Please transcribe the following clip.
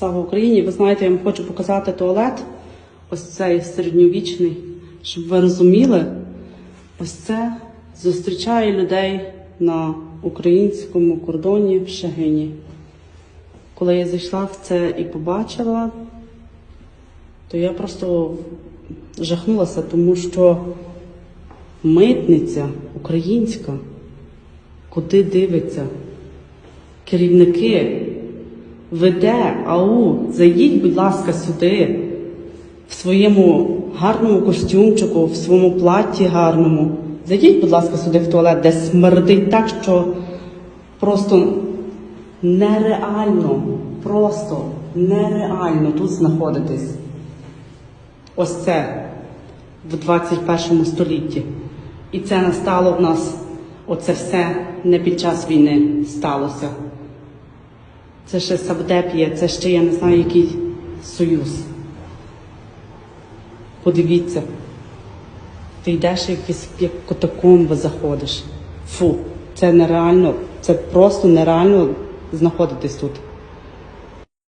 Слава Україні! Ви знаєте, я вам хочу показати туалет. Ось цей середньовічний, щоб ви розуміли. Ось це зустрічає людей на українському кордоні в Шагині. Коли я зайшла в це і побачила, то я просто жахнулася, тому що митниця українська, куди дивиться, керівники веде, ау, зайдіть, будь ласка, сюди, в своєму гарному костюмчику, в своєму платі гарному. Зайдіть, будь ласка, сюди в туалет, де смердить так, що просто нереально, просто нереально тут знаходитись. Ось це в 21 столітті. І це настало в нас, оце все не під час війни сталося. Це ще сабдепія, це ще я не знаю, який союз. Подивіться. Ти йдеш якийсь як катакомби заходиш. Фу, це нереально, це просто нереально знаходитись тут.